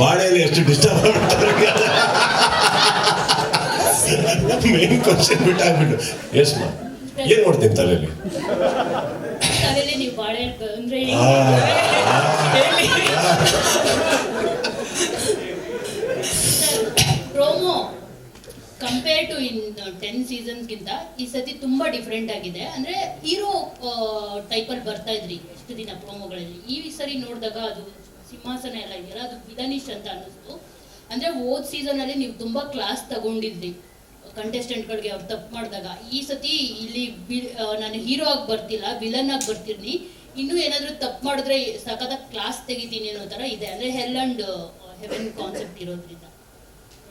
ಬಾಳೆಯಲ್ಲಿ ಎಷ್ಟು disturb main question ಬಿಟ್ಟಾಗ್ಬಿಟ್ಟು. Yes ಮಾ ಏನ್ ನೋಡ್ತೀನಿ ತಲೆಯಲ್ಲಿ? ಕಂಪೇರ್ ಟು ಇನ್ ಟೆನ್ ಸೀಸನ್ಸ್ಗಿಂತ ಈ ಸತಿ ತುಂಬಾ ಡಿಫ್ರೆಂಟ್ ಆಗಿದೆ. ಅಂದ್ರೆ ಹೀರೋ ಟೈಪಲ್ಲಿ ಬರ್ತಾ ಇದ್ರಿ ಎಷ್ಟು ದಿನ ಪ್ರೋಮೋಗಳಲ್ಲಿ ಈ ಸರಿ ನೋಡಿದಾಗ ಅದು ಸಿಂಹಾಸನ ಎಲ್ಲ ಇದೆಯಲ್ಲ ಅದು ವಿಲನಿಶ್ ಅಂತ ಅನ್ನಿಸ್ತು. ಅಂದ್ರೆ ಸೀಸನ್ ಅಲ್ಲಿ ನೀವು ತುಂಬಾ ಕ್ಲಾಸ್ ತಗೊಂಡಿದ್ರಿ. ಕಂಟೆಸ್ಟೆಂಟ್ಗಳಿಗೆ ಅವ್ರು ತಪ್ಪು ಮಾಡಿದಾಗ. ಈ ಸತಿ ಇಲ್ಲಿ ವಿ- ನಾನು ಹೀರೋ ಆಗಿ ಬರ್ತಿಲ್ಲ ವಿಲನ್ ಆಗಿ ಬರ್ತಿರ್ನಿ ಇನ್ನೂ ಏನಾದರೂ ತಪ್ಪು ಮಾಡಿದ್ರೆ ಸಖತ್ತಾಗಿ ಕ್ಲಾಸ್ ತೆಗಿತೀನಿ ಅನ್ನೋ ಥರ ಇದೆ. ಅಂದರೆ ಹೆಲ್ ಅಂಡ್ ಹೆವೆನ್ ಕಾನ್ಸೆಪ್ಟ್ ಇರೋದ್ರಿಂದ.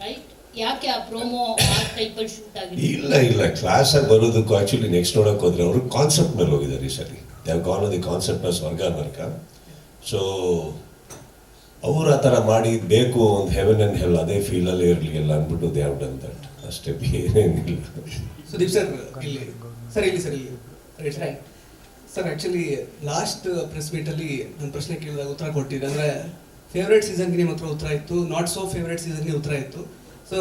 ರೈಟ್ ಯಾಕೆ ಆ ಪ್ರೋಮೋ ಆ ಟೈಪಲ್ಲಿ ಶೂಟ್ ಆಗಿದೆ ಇಲ್ಲ ಇಲ್ಲ. ಕ್ಲಾಸ್ ಆಗಿ ಬರೋದಕ್ಕೂ ಆ್ಯಕ್ಚುಲಿ ನೆಕ್ಸ್ಟ್ ನೋಡಕ್ ಹೋದ್ರೆ ಅವರು ಕಾನ್ಸೆಪ್ಟ್ ಮೇಲೆ ಹೋಗಿದ್ದಾರೆ ಈ ಸರಿ ದೇ ಗಾನ್ ದಿ ಕಾನ್ಸೆಪ್ಟ್ ಸ್ವರ್ಗ ನರ್ಕ ಸೊ ಅವ್ರು ಆ ಥರ ಮಾಡಿ ಬೇಕು ಒಂದು ಹೆವೆನ್ ಅಂಡ್ ಹೆಲ್ ಅದೇ ಫೀಲಲ್ಲಿ ಇರಲಿ ಎಲ್ಲ ಅಂದ್ಬಿಟ್ಟು ದೇ ಹ್ಯಾವ್ ಡನ್ ದಟ್ ಅಷ್ಟೇ ಏನೇನಿಲ್ಲ ಸುದೀಪ್ ಸರ್ ಇಲ್ಲಿ. ಸರ್ ಇಲ್ಲಿ ಸರ್ ಇಲ್ಲಿ. ಸರ್ ಆ್ಯಕ್ಚುಲಿ ಲಾಸ್ಟ್ ಪ್ರೆಸ್ ಮೀಟಲ್ಲಿ ನನ್ನ ಪ್ರಶ್ನೆ ಕೇಳಿದಾಗ ಉತ್ತರ ಕೊಟ್ಟಿದ್ದೆ. ಅಂದರೆ ಫೇವ್ರೇಟ್ ಸೀಸನ್ಗೆ ನಿಮ್ಮ ಹತ್ರ ಉತ್ತರ ಇತ್ತು ನಾಟ್ ಸೋ ಫೇವ್ರೇಟ್ ಸೀಸನ್ಗೆ ಉತ್ತರ ಇತ್ತು. So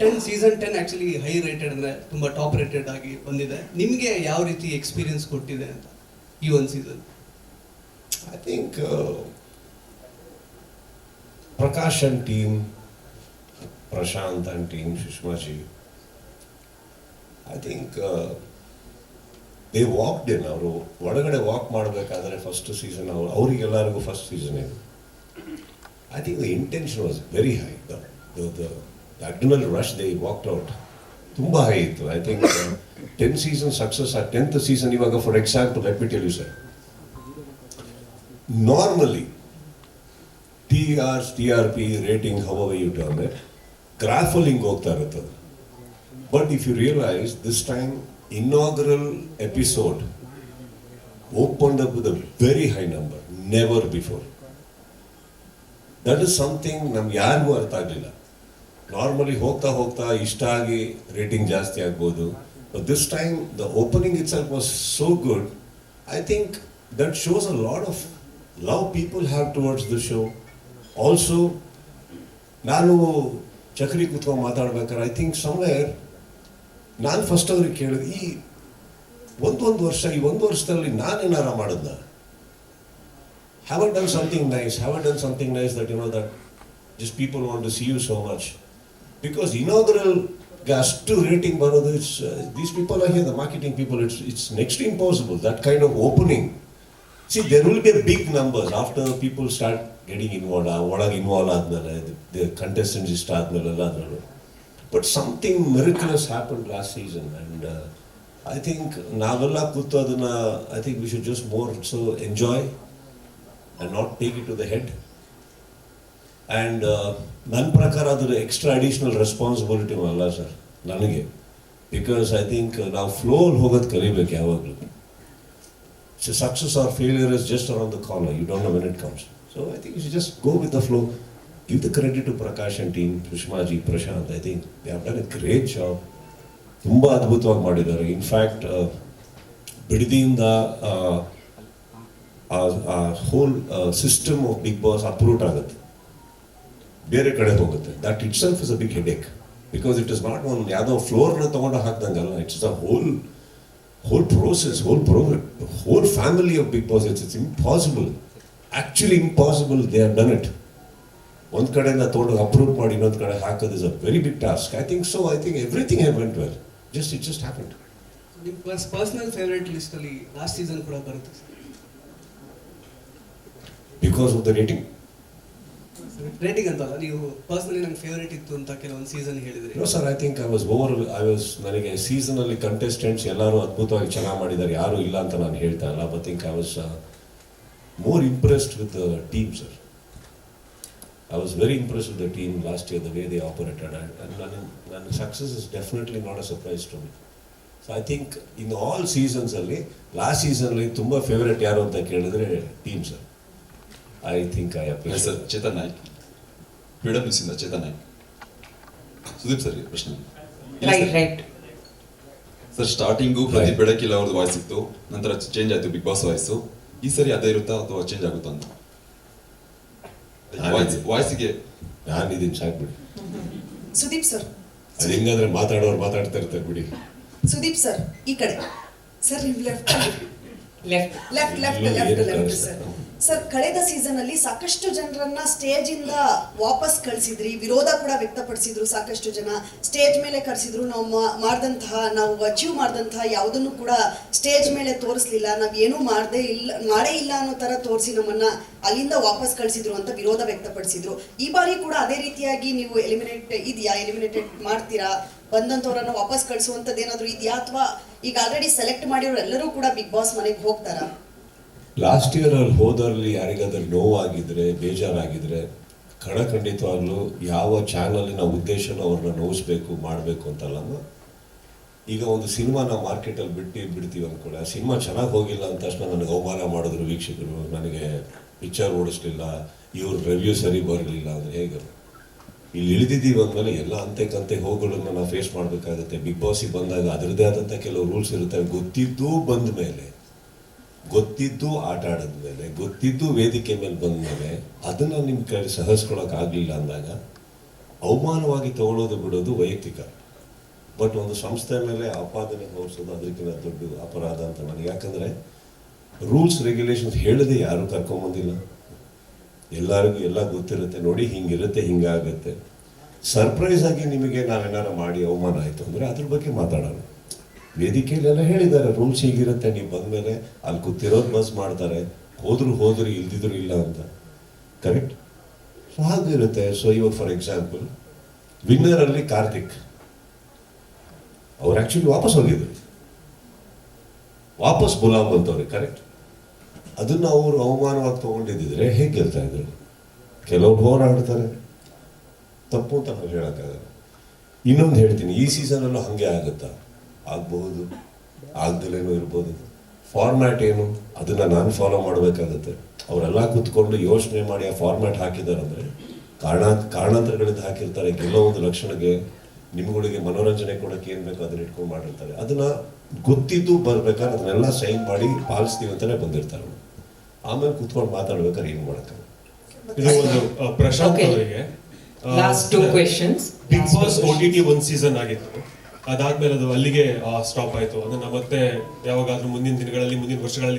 ten season ten actually high rated ಅಂದರೆ ತುಂಬ ಟಾಪ್ ರೇಟೆಡ್ ಆಗಿ ಬಂದಿದೆ. ನಿಮಗೆ ಯಾವ ರೀತಿ ಎಕ್ಸ್ಪೀರಿಯನ್ಸ್ ಕೊಟ್ಟಿದೆ ಅಂತ ಈ ಒಂದು season I think uh, team Prashant Prashant and team, Sushma ji, I think uh, they ಅವರು ಒಳಗಡೆ ವಾಕ್ ಮಾಡಬೇಕಾದ್ರೆ ಫಸ್ಟ್ ಸೀಸನ್ ಅವ್ರು ಅವರಿಗೆಲ್ಲರಿಗೂ ಫಸ್ಟ್ ಸೀಸನ್ ಇದು. I think the intention was very high the rush they walked out ತುಂಬ high ಇತ್ತು. I think ten season success ಆ tenth season ಇವಾಗ for example let me tell you sir normally T TRP, rating, however you term it, ಗ್ರಾಫಲ್ಲಿ ಹಿಂಗೆ ಹೋಗ್ತಾ ಅದು. But if you realise this time inaugural episode open up with a very high number never before that is something ನಮ್ಗೆ ಯಾರಿಗೂ ಅರ್ಥ ಆಗಲಿಲ್ಲ. Normally ಹೋಗ್ತಾ ಹೋಗ್ತಾ ಇಷ್ಟ ಆಗಿ ರೇಟಿಂಗ್ ಜಾಸ್ತಿ ಆಗ್ಬೋದು. This time the opening itself was so good I think that shows a lot of love people have towards the show also ನಾನು ಚಕ್ರಿ ಕೂತ್ಕೊಂಡು ಮಾತಾಡ್ಬೇಕಾದ್ರೆ ಐ ಥಿಂಕ್ ಸಮ್ವೇರ್ ನಾನು ಫಸ್ಟ್ ಅವ್ರಿಗೆ ಕೇಳಿದೆ ಈ ಒಂದೊಂದು ವರ್ಷ ಈ ಒಂದು ವರ್ಷದಲ್ಲಿ ನಾನೇನಾರ ಮಾಡಿದ್ನ? Haven't done something nice, haven't done something nice that you know that just people want to see you so much. Because inaugural ಅಷ್ಟು ರೇಟಿಂಗ್ ಬರೋದು it's these people are here the marketing people it's it's next impossible that kind of opening see there will be a big numbers after people start getting involve ಒಳಗೆ involve ಆದ್ಮೇಲೆ contestants ಇಷ್ಟ ಆದ್ಮೇಲೆ ಎಲ್ಲ ಅದರಲ್ಲೂ but something miraculous happen last season and I think ನಾವೆಲ್ಲ ಕೂತು ಅದನ್ನ I think we should just more so enjoy and not take it to the head. And ನನ್ನ ಪ್ರಕಾರ ಅದರ ಎಕ್ಸ್ಟ್ರಾ ಅಡಿಷನಲ್ ರೆಸ್ಪಾನ್ಸಿಬಿಲಿಟಿ ಅಲ್ಲ ಸರ್ ನನಗೆ. ಬಿಕಾಸ್ ಐ ಥಿಂಕ್ ನಾವು ಫ್ಲೋಲ್ಲಿ ಹೋಗೋದು ಕಲಿಬೇಕು ಯಾವಾಗಲೂ. Success or failure is just around the corner you don't know when it comes so I you you just go with the flow. Give the credit to Prakash and team, Sushmaji Prashanth I think they have done a great job. ತುಂಬ ಅದ್ಭುತವಾಗಿ ಮಾಡಿದ್ದಾರೆ. In fact ಬಿಡದಿಯಿಂದ ಆ whole system of Bigg Boss uproot ಆಗುತ್ತೆ. ಬೇರೆ ಕಡೆ ಹೋಗುತ್ತೆ. That itself is a big headache because it is not one ಯಾವುದೋ ಫ್ಲೋರ್ನ ತೊಗೊಂಡು ಹಾಕ್ದಂಗಲ್ಲ. It's a whole whole process whole programme whole family of Bigg Boss it's it's impossible actually impossible they have done it ಒಂದು ಕಡೆಯಿಂದ ತೊಗೊಂಡು approve ಮಾಡಿ ಇನ್ನೊಂದು ಕಡೆ ಹಾಕೋದು is a very big task I think so I think everything I went well just it just happen ನಿಮ್ಮ plus personal favourite ಲಿಸ್ಟಲ್ಲಿ last season ಕೂಡ ಬರುತ್ತೆ because of the rating rating ಅಂತಲ್ಲ ನೀವು ಪರ್ಸನಲಿ ನಂಗೆ ಫೇವ್ರೇಟ್ ಇತ್ತು ಅಂತ ಕೆಲವೊಂದು ಸೀಸನ್ ಹೇಳಿದ್ರಿ. No sir I think I was over I was ನನಗೆ ಸೀಸನಲ್ಲಿ ಕಂಟೆಸ್ಟೆಂಟ್ಸ್ ಎಲ್ಲರೂ ಅದ್ಭುತವಾಗಿ ಚೆನ್ನಾಗಿ ಮಾಡಿದ್ದಾರೆ ಯಾರೂ ಇಲ್ಲ ಅಂತ ನಾನು ಹೇಳ್ತಾ ಇಲ್ಲ but think I was more impressed with the team sir I was very impressed with the team last year the way they operated and ನನ್ನ ನನ್ನ success is definitely not a surprise to me so I think in all ಸೀಸನ್ಸಲ್ಲಿ last ಸೀಸನ್ಲಿ ತುಂಬ favourite ಯಾರು ಅಂತ ಕೇಳಿದ್ರೆ team sir I think I hi appreciate sir Chetan Naik Freedom ನ್ಯೂಸಿಂದ Chetan Naik Sudeep sir ಪ್ರಶ್ನೆ right right sir starting Pradeep ಬೆಳಕಿಲ್ಲ ಅವ್ರದ್ದು voice ಇತ್ತು. ನಂತರ change ಆಯಿತು ಬಿಗ್ ಬಾಸ್ ವಾಯ್ಸು ಈ ಸರಿ ಅದೇ ಇರುತ್ತಾ ಅಥವಾ ಚೇಂಜ್ ಆಗುತ್ತಾ ಅಂತ ವಾಯ್ಸ್ ವಾಯ್ಸಿಗೆ ನಾನಿದ್ದೀನಿ ಸಾಕ್ಬಿಡಿ ಸುದೀಪ್ ಸರ್. ಅದು ಹೆಂಗಂದ್ರೆ ಮಾತಾಡೋರು ಮಾತಾಡ್ತಾ ಇರ್ತಾರೆ ಬಿಡಿ. ಸುದೀಪ್ ಸರ್ ಈ ಕಡೆ. Sir left left left left left left sir. Sir ಕಳೆದ ಸೀಸನ್ ಅಲ್ಲಿ ಸಾಕಷ್ಟು ಜನರನ್ನ ಸ್ಟೇಜ್ ಇಂದ ವಾಪಸ್ ಕಳಿಸಿದ್ರಿ. ವಿರೋಧ ಕೂಡ ವ್ಯಕ್ತಪಡಿಸಿದ್ರು ಸಾಕಷ್ಟು ಜನ. ಸ್ಟೇಜ್ ಮೇಲೆ ಕರೆಸಿದ್ರು ನಾವು ಮಾಡಿದಂತಹ, ನಾವು ಅಚೀವ್ ಮಾಡ್ದಂತಹ ಯಾವುದನ್ನು ಕೂಡ ಸ್ಟೇಜ್ ಮೇಲೆ ತೋರಿಸ್ಲಿಲ್ಲ. ನಾವ್ ಏನೂ ಮಾಡದೇ ಇಲ್ಲ, ಮಾಡೇ ಇಲ್ಲ ಅನ್ನೋ ತರ ತೋರಿಸಿ ನಮ್ಮನ್ನ ಅಲ್ಲಿಂದ ವಾಪಸ್ ಕಳಿಸಿದ್ರು ಅಂತ ವಿರೋಧ ವ್ಯಕ್ತಪಡಿಸಿದ್ರು. ಈ ಬಾರಿ ಕೂಡ ಅದೇ ರೀತಿಯಾಗಿ ನೀವು ಎಲಿಮಿನೇಟ್ ಇದೆಯಾ? ಎಲಿಮಿನೇಟೆಡ್ ಮಾಡ್ತೀರಾ? ಬಂದಂತವರನ್ನ ವಾಪಸ್ ಕಳಿಸುವಂತದ್ದು ಏನಾದ್ರು ಇದೆಯಾ? ಅಥವಾ ಈಗ ಆಲ್ರೆಡಿ ಸೆಲೆಕ್ಟ್ ಮಾಡಿರೋ ಎಲ್ಲರೂ ಕೂಡ ಬಿಗ್ ಬಾಸ್ ಮನೆಗೆ ಹೋಗ್ತಾರಾ? ಲಾಸ್ಟ್ ಇಯರ್ ಅಲ್ಲಿ ಹೋದರಲ್ಲಿ ಯಾರಿಗಾದ್ರೂ ನೋವಾಗಿದ್ರೆ, ಬೇಜಾರಾಗಿದ್ರೆ ಖಂಡಿತವಾಗ್ಲೂ ಯಾವ ಚಾನಲಿನ ಉದ್ದೇಶನ ಅವ್ರನ್ನ ನೋವಿಸ್ಬೇಕು ಮಾಡಬೇಕು ಅಂತಲ್ಲ ಈಗ ಒಂದು ಸಿನಿಮಾ ನಾವು ಮಾರ್ಕೆಟಲ್ಲಿ ಬಿಟ್ಟು, ಬಿಡ್ತೀವಿ ಅಂದ್ಕೊಳ್ಳಿ ಆ ಸಿನಿಮಾ ಚೆನ್ನಾಗಿ ಹೋಗಿಲ್ಲ ಅಂತ ತಕ್ಷಣ ನನಗೆ ಅವಮಾನ ಮಾಡಿದ್ರು ವೀಕ್ಷಕರು. ನನಗೆ ಪಿಕ್ಚರ್ ಓಡಿಸ್ಲಿಲ್ಲ, ಇವ್ರ ರಿವ್ಯೂ ಸರಿ ಬರಲಿಲ್ಲ ಅಂದರೆ ಹೇಗೆ? ಇಲ್ಲಿ ಇಳಿದಿದ್ದೀವಿ ಅಂದಮೇಲೆ ಎಲ್ಲ ಅಂತೆ ಕಂತೆ ಹೋಗೋಗಳನ್ನ ನಾವು ಫೇಸ್ ಮಾಡಬೇಕಾಗುತ್ತೆ. ಬಿಗ್ ಬಾಸಿಗೆ ಬಂದಾಗ ಅದರದ್ದೇ ಆದಂಥ ಕೆಲವು ರೂಲ್ಸ್ ಇರುತ್ತೆ ಗೊತ್ತಿದ್ದೂ ಬಂದ ಮೇಲೆ ಗೊತ್ತಿದ್ದು ಆಟ ಆಡಿದ್ಮೇಲೆ ಗೊತ್ತಿದ್ದು ವೇದಿಕೆ ಮೇಲೆ ಬಂದ ಮೇಲೆ ಅದನ್ನು ನಿಮ್ಮ ಕೈ ಸಹಿಸ್ಕೊಳಕ್ ಆಗಲಿಲ್ಲ ಅಂದಾಗ ಅವಮಾನವಾಗಿ ತಗೊಳ್ಳೋದು ಬಿಡೋದು ವೈಯಕ್ತಿಕ. ಬಟ್ ಒಂದು ಸಂಸ್ಥೆ ಮೇಲೆ ಆಪಾದನೆ ಹೊರಿಸೋದು ಅದಕ್ಕಿಂತ ದೊಡ್ಡ ಅಪರಾಧ ಅಂತ ನನಗೆ. ಯಾಕಂದರೆ ರೂಲ್ಸ್ ರೆಗ್ಯುಲೇಷನ್ಸ್ ಹೇಳದೆ ಯಾರೂ ಕರ್ಕೊಂಬಂದಿಲ್ಲ. ಎಲ್ಲರಿಗೂ ಎಲ್ಲ ಗೊತ್ತಿರುತ್ತೆ, ನೋಡಿ ಹಿಂಗಿರುತ್ತೆ, ಹಿಂಗಾಗುತ್ತೆ. ಸರ್ಪ್ರೈಸ್ ಆಗಿ ನಿಮಗೆ ನಾವೇನಾರು ಮಾಡಿ ಅವಮಾನ ಆಯಿತು ಅಂದರೆ ಅದ್ರ ಬಗ್ಗೆ ಮಾತಾಡೋಣ. ವೇದಿಕೆಯಲ್ಲೆಲ್ಲ ಹೇಳಿದ್ದಾರೆ, ರೂಲ್ಸ್ ಹೀಗಿರುತ್ತೆ, ನೀವು ಬಂದಮೇಲೆ ಅಲ್ಲಿ ಕೂತಿರೋದು ಮಸ್ ಮಾಡ್ತಾರೆ, ಹೋದ್ರು ಹೋದ್ರು ಇಲ್ದಿದ್ರು ಇಲ್ಲ ಅಂತ. ಕರೆಕ್ಟ್ ಸೊ ಹಾಗಿರುತ್ತೆ ಸೊ ಇವಾಗ ಫಾರ್ ಎಕ್ಸಾಂಪಲ್ ವಿನ್ನರಲ್ಲಿ ಕಾರ್ತಿಕ್. ಅವ್ರು ಆ್ಯಕ್ಚುಲಿ ವಾಪಸ್ ಹೋಗಿದ್ರು. ವಾಪಸ್ ಗುಲಾಮ್ ಅಂತವ್ರಿಗೆ ಕರೆಕ್ಟ್ ಅದನ್ನ ಅವರು ಅವಮಾನವಾಗಿ ತಗೊಂಡಿದ್ದಿದ್ರೆ ಹೇಗೆ ಗೆಲ್ತಾ ಇದ್ರು? ಕೆಲವ್ರು ಹೋರಾಡ್ತಾರೆ ತಪ್ಪು ಅಂತ ಹೇಳೋಕ್ಕಾಗಲ್ಲ. ಇನ್ನೊಂದು ಹೇಳ್ತೀನಿ, ಈ ಸೀಸನಲ್ಲೂ ಹಾಗೆ ಆಗುತ್ತಾ? ಆಗಬಹುದು ಆಗ್ದಲೇನು ಇರ್ಬೋದು. ಫಾರ್ಮ್ಯಾಟ್ ಏನು? ಅದನ್ನ ನಾನು ಫಾಲೋ ಮಾಡಬೇಕಾಗುತ್ತೆ. ಅವರೆಲ್ಲ ಕೂತ್ಕೊಂಡು ಯೋಚನೆ ಮಾಡಿ ಆ ಫಾರ್ಮ್ಯಾಟ್ ಹಾಕಿದ್ದಾರೆ ಅಂದರೆ ಕಾರಣ ಕಾರಣಾಂತರಗಳಿಂದ ಹಾಕಿರ್ತಾರೆ. ಕೆಲವೊಂದು ಲಕ್ಷಣಕ್ಕೆ ನಿಮ್ಗಳಿಗೆ ಮನೋರಂಜನೆ ಕೊಡಕ್ಕೆ ಏನು ಬೇಕೋ ಅದನ್ನ ಇಟ್ಕೊಂಡು ಮಾಡಿರ್ತಾರೆ. ಅದನ್ನ ಗೊತ್ತಿದ್ದು ಬರ್ಬೇಕಾದ್ರೆ ಅದನ್ನೆಲ್ಲ ಸೈನ್ ಮಾಡಿ ಪಾಲಿಸ್ತೀವಿ ಅಂತಾನೆ ಬಂದಿರ್ತಾರೆ. ಆಮೇಲೆ ಕೂತ್ಕೊಂಡು ಮಾತಾಡ್ಬೇಕಾದ್ರೆ ಏನು ಮಾಡೋಕ್ಕಾಗಲ್ಲ ಇದು ಒಂದು ಪ್ರಶಾಂತ್ ಅವರಿಗೆ Bigg Boss O T T ಒಂದ್ ಸೀಸನ್ ಆಗಿತ್ತು. ಅದಾದ್ಮೇಲೆ ಅದು ಅಲ್ಲಿಗೆ ಸ್ಟಾಪ್ ಆಯ್ತು. ಅದನ್ನ ಮತ್ತೆ ಯಾವಾಗಾದ್ರೂ ಮುಂದಿನ ದಿನಗಳಲ್ಲಿ ಮುಂದಿನ ವರ್ಷಗಳಲ್ಲಿ